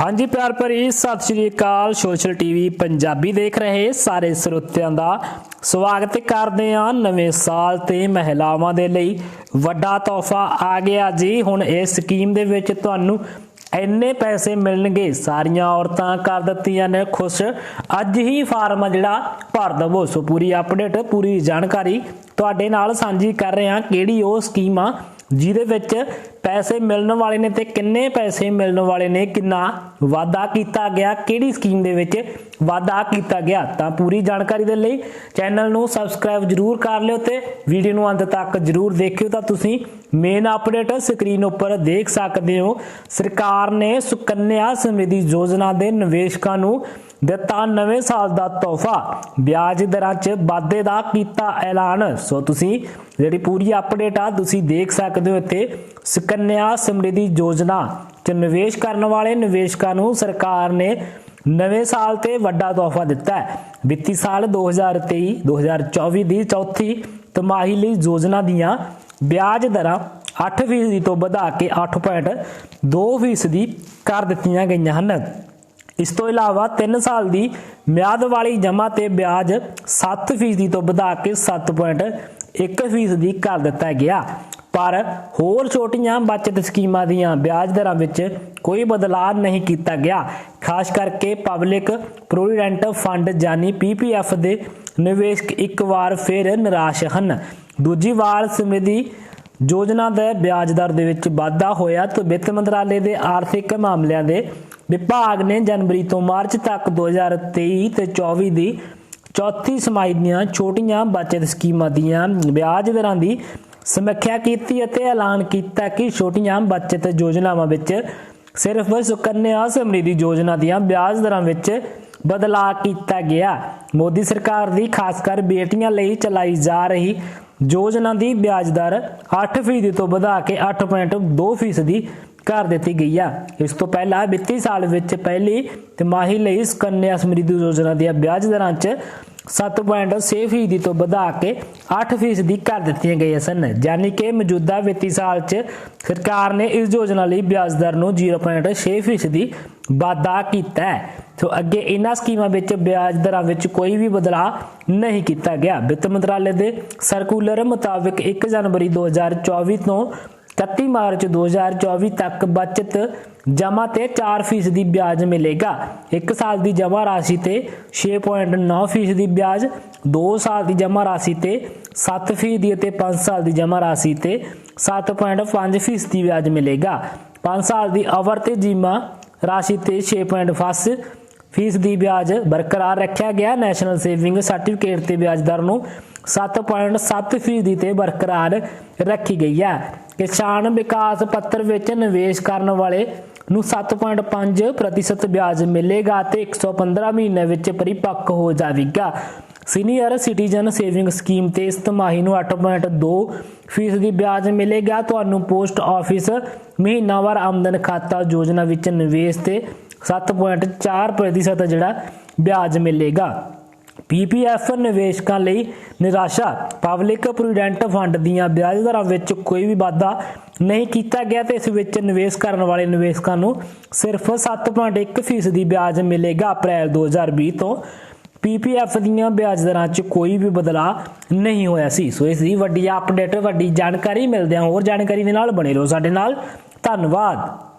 ਹਾਂਜੀ ਪਿਆਰ ਭਰੀ ਸਤਿ ਸ਼੍ਰੀ ਅਕਾਲ, ਸੋਸ਼ਲ ਟੀਵੀ ਪੰਜਾਬੀ ਦੇਖ ਰਹੇ ਸਾਰੇ ਸਰੋਤਿਆਂ ਦਾ ਸਵਾਗਤ ਕਰਦੇ ਹਾਂ ਨਵੇਂ ਸਾਲ ਤੇ ਮਹਿਲਾਵਾਂ ਦੇ ਲਈ ਵੱਡਾ ਤੋਹਫਾ ਆ ਗਿਆ ਜੀ। ਹੁਣ ਇਸ ਸਕੀਮ ਦੇ ਵਿੱਚ ਤੁਹਾਨੂੰ ਇੰਨੇ ਪੈਸੇ ਮਿਲਣਗੇ, ਸਾਰੀਆਂ ਔਰਤਾਂ ਕਰ ਦਿੱਤੀਆਂ ਨੇ ਖੁਸ਼। ਅੱਜ ਹੀ ਫਾਰਮ ਆ ਜਿਹੜਾ ਭਰ ਦਵੋ, ਸੋ ਪੂਰੀ ਅਪਡੇਟ, ਪੂਰੀ ਜਾਣਕਾਰੀ ਤੁਹਾਡੇ ਨਾਲ ਸਾਂਝੀ ਕਰ ਰਹੇ ਹਾਂ ਕਿਹੜੀ ਉਹ ਸਕੀਮ ਆ ਜਿਹਦੇ ਵਿੱਚ ਪੈਸੇ ਮਿਲਣ ਵਾਲੇ ਨੇ ਤੇ ਕਿੰਨੇ ਪੈਸੇ ਮਿਲਣ ਵਾਲੇ ਨੇ, ਕਿੰਨਾ ਵਾਅਦਾ ਕੀਤਾ ਗਿਆ, ਕਿਹੜੀ ਸਕੀਮ ਦੇ ਵਿੱਚ ਵਾਅਦਾ ਕੀਤਾ ਗਿਆ, ਤਾਂ ਪੂਰੀ ਜਾਣਕਾਰੀ ਦੇ ਲਈ ਚੈਨਲ ਨੂੰ ਸਬਸਕ੍ਰਾਈਬ ਜਰੂਰ ਕਰ ਲਿਓ ਤੇ ਵੀਡੀਓ ਨੂੰ ਅੰਤ ਤੱਕ ਜਰੂਰ ਦੇਖਿਓ, ਤਾਂ ਤੁਸੀਂ ਮੇਨ ਅਪਡੇਟ ਸਕਰੀਨ ਉੱਪਰ ਦੇਖ ਸਕਦੇ ਹੋ। ਸਰਕਾਰ ਨੇ ਸੁਕੰਨਿਆ ਸਮ੍ਰਿਧੀ ਯੋਜਨਾ ਦੇ ਨਿਵੇਸ਼ਕਾਂ ਨੂੰ ਦਿੱਤਾ ਨਵੇਂ ਸਾਲ ਦਾ ਤੋਹਫਾ। ਵਿਆਜ ਦਰਾਂ 'ਚ ਵਾਧੇ ਦਾ ਕੀਤਾ ਐਲਾਨ। ਸੋ ਤੁਸੀਂ ਜਿਹੜੀ ਪੂਰੀ ਅਪਡੇਟ ਆ, ਤੁਸੀਂ ਦੇਖ ਸਕਦੇ ਹੋ ਇੱਥੇ ਕੰਨਿਆ ਸਮ੍ਰਿਧੀ ਯੋਜਨਾ 'ਚ ਨਿਵੇਸ਼ ਕਰਨ ਵਾਲੇ ਨਿਵੇਸ਼ਕਾਂ ਨੂੰ ਸਰਕਾਰ ਨੇ ਨਵੇਂ ਸਾਲ ਤੇ ਵੱਡਾ ਤੋਹਫਾ ਦਿੱਤਾ ਹੈ। ਵਿੱਤੀ ਸਾਲ 2023-2024 ਦੀ ਚੌਥੀ ਤਿਮਾਹੀ ਲਈ ਯੋਜਨਾ ਦੀਆਂ ਵਿਆਜ ਦਰਾਂ 8% ਤੋਂ ਵਧਾ ਕੇ 8.2% ਕਰ ਦਿੱਤੀਆਂ ਗਈਆਂ ਹਨ। ਇਸ ਤੋਂ ਇਲਾਵਾ 3 ਸਾਲ ਦੀ ਮਿਆਦ ਵਾਲੀ ਜਮ੍ਹਾਂ ਤੇ ਵਿਆਜ 7% ਤੋਂ ਵਧਾ ਕੇ 7.1% ਕਰ ਦਿੱਤਾ ਗਿਆ। ਪਰ ਹੋਰ ਛੋਟੀਆਂ ਬਚਤ ਸਕੀਮਾਂ ਦੀਆਂ ਵਿਆਜ ਦਰਾਂ ਵਿੱਚ ਕੋਈ ਬਦਲਾਅ ਨਹੀਂ ਕੀਤਾ ਗਿਆ। ਖਾਸ ਕਰਕੇ ਪਬਲਿਕ ਪ੍ਰੋਵੀਡੈਂਟ ਫੰਡ ਜਾਨੀ ਪੀਪੀਐਫ ਦੇ ਨਿਵੇਸ਼ਕ ਇੱਕ ਵਾਰ ਫਿਰ ਨਿਰਾਸ਼ ਹਨ। ਦੂਜੀ ਵਾਰ ਸਮਿਤੀ ਯੋਜਨਾ ਦੇ ਵਿਆਜ ਦਰ ਦੇ ਵਿੱਚ ਵਾਧਾ ਹੋਇਆ ਤਾਂ ਵਿੱਤ ਮੰਤਰਾਲੇ ਦੇ ਆਰਥਿਕ ਮਾਮਲਿਆਂ ਦੇ ਵਿਭਾਗ ਨੇ ਜਨਵਰੀ ਤੋਂ ਮਾਰਚ ਤੱਕ 2023 ਤੇ 24 ਦੀ ਚੌਥੀ ਸਮਾਈ ਦੀਆਂ ਛੋਟੀਆਂ ਬਚਤ ਸਕੀਮਾਂ ਦੀਆਂ ਵਿਆਜ ਦਰਾਂ ਦੀ ਸਮੀਖਿਆ ਕੀਤੀ ਅਤੇ ਐਲਾਨ ਕੀਤਾ ਕਿ ਛੋਟੀਆਂ ਬਚਤ ਯੋਜਨਾਵਾਂ ਵਿੱਚ ਸਿਰਫ ਸੁਕੰਨਿਆ ਸਮ੍ਰਿਧੀ ਯੋਜਨਾ ਦੀਆਂ ਵਿਆਜ ਦਰਾਂ ਵਿੱਚ ਬਦਲਾਅ ਕੀਤਾ ਗਿਆ। ਮੋਦੀ ਸਰਕਾਰ ਦੀ ਖਾਸ ਕਰ ਬੇਟੀਆਂ ਲਈ ਚਲਾਈ ਜਾ ਰਹੀ ਯੋਜਨਾ ਦੀ ਵਿਆਜ ਦਰ 8% ਤੋਂ ਵਧਾ ਕੇ 8.2% ਦੀ ਕਰ ਦਿੱਤੀ ਗਈ ਆ। ਇਸ ਤੋਂ ਪਹਿਲਾਂ ਵਿੱਤੀ ਸਾਲ ਵਿੱਚ ਪਹਿਲੀ ਤਿਮਾਹੀ ਲਈ ਸੁਕੰਨਿਆ ਸਮ੍ਰਿਧੀ ਯੋਜਨਾ ਦੀਆਂ ਵਿਆਜ ਦਰਾਂ 'ਚ 7.6% ਤੋਂ ਵਧਾ ਕੇ 8% ਕਰ ਦਿੱਤੀਆਂ ਗਈਆਂ ਸਨ। ਯਾਨੀ ਕਿ ਮੌਜੂਦਾ ਵਿੱਤੀ ਸਾਲ 'ਚ ਸਰਕਾਰ ਨੇ ਇਸ ਯੋਜਨਾ ਲਈ ਵਿਆਜ ਦਰ ਨੂੰ 0.6% ਦੀ ਵਾਧਾ ਕੀਤਾ ਹੈ। ਸੋ ਅੱਗੇ ਇਹਨਾਂ ਸਕੀਮਾਂ ਵਿੱਚ ਵਿਆਜ ਦਰਾਂ ਵਿੱਚ ਕੋਈ ਵੀ ਬਦਲਾਅ ਨਹੀਂ ਕੀਤਾ ਗਿਆ। ਵਿੱਤ ਮੰਤਰਾਲੇ ਦੇ ਸਰਕੂਲਰ ਮੁਤਾਬਕ 1 ਜਨਵਰੀ 2024 ਤੋਂ 31 ਮਾਰਚ 2024 ਤੱਕ ਬਚਤ ਜਮ੍ਹਾਂ ਤੇ 4% ਦੀ ਵਿਆਜ ਮਿਲੇਗਾ। 1 ਸਾਲ ਦੀ ਜਮ੍ਹਾਂ ਰਾਸ਼ੀ ਤੇ 6.9% ਦੀ ਵਿਆਜ 2 ਸਾਲ ਦੀ ਜਮ੍ਹਾਂ ਰਾਸ਼ੀ ਤੇ 7% ਦੀ ਅਤੇ 5 ਸਾਲ ਦੀ ਜਮ੍ਹਾਂ ਰਾਸ਼ੀ ਤੇ 7.5% ਦੀ ਵਿਆਜ ਮਿਲੇਗਾ। 5 ਸਾਲ ਦੀ ਅਵਰ ਤੇ ਜੀਮਾ ਰਾਸ਼ੀ ਤੇ 6.5 ਫੀਸ ਦੀ ਵਿਆਜ ਬਰਕਰਾਰ ਰੱਖਿਆ ਗਿਆ। ਨੈਸ਼ਨਲ ਸੇਵਿੰਗ ਸਰਟੀਫਿਕੇਟ ਤੇ ਵਿਆਜ ਦਰ ਨੂੰ 7.7% ਦੀ ਤੇ ਬਰਕਰਾਰ ਰੱਖੀ ਗਈ ਹੈ। ਕਿਸਾਨ ਵਿਕਾਸ ਪੱਤਰ ਵਿੱਚ ਨਿਵੇਸ਼ ਕਰਨ ਵਾਲੇ ਨੂੰ 7.5% ਵਿਆਜ ਮਿਲੇਗਾ ਤੇ 115 ਮਹੀਨੇ ਵਿੱਚ ਪਰਿਪੱਕ ਹੋ ਜਾਵੇਗਾ। ਸੀਨੀਅਰ ਸਿਟੀਜ਼ਨ ਸੇਵਿੰਗ ਸਕੀਮ ਤੇ ਇਸ ਤਿਮਾਹੀ ਨੂੰ 8.2 ਫੀਸਦੀ ਵਿਆਜ ਮਿਲੇਗਾ। ਤੁਹਾਨੂੰ ਪੋਸਟ ਆਫਿਸ ਮਹੀਨਾਵਾਰ ਆਮਦਨ ਖਾਤਾ ਯੋਜਨਾ ਵਿੱਚ ਨਿਵੇਸ਼ ਤੇ 7.4% ਜਿਹੜਾ ਵਿਆਜ ਮਿਲੇਗਾ। ਪੀਪੀਐਫ ਨਿਵੇਸ਼ਕਾਂ ਲਈ ਨਿਰਾਸ਼ਾ। ਪਬਲਿਕ ਪ੍ਰੋਵੀਡੈਂਟ ਫੰਡ ਦੀਆਂ ਵਿਆਜ ਦਰਾਂ ਵਿੱਚ ਕੋਈ ਵੀ ਵਾਧਾ ਨਹੀਂ ਕੀਤਾ ਗਿਆ ਤੇ ਇਸ ਵਿੱਚ ਨਿਵੇਸ਼ ਕਰਨ ਵਾਲੇ ਨਿਵੇਸ਼ਕਾਂ ਨੂੰ ਸਿਰਫ 7.1% ਦੀ ਵਿਆਜ ਮਿਲੇਗਾ ਅਪ੍ਰੈਲ 2020 ਤੋਂ। ਪੀਪੀਐਫ ਦੀਆਂ ਵਿਆਜ ਦਰਾਂ 'ਚ ਕੋਈ ਵੀ ਬਦਲਾਅ ਨਹੀਂ ਹੋਇਆ ਸੀ। ਸੋ ਇਸ ਦੀ ਵੱਡੀ ਅਪਡੇਟ ਵੱਡੀ ਜਾਣਕਾਰੀ ਮਿਲਦਿਆਂ ਹੋਰ ਜਾਣਕਾਰੀ ਦੇ ਨਾਲ ਬਣੇ ਰਹੋ ਸਾਡੇ ਨਾਲ। ਧੰਨਵਾਦ।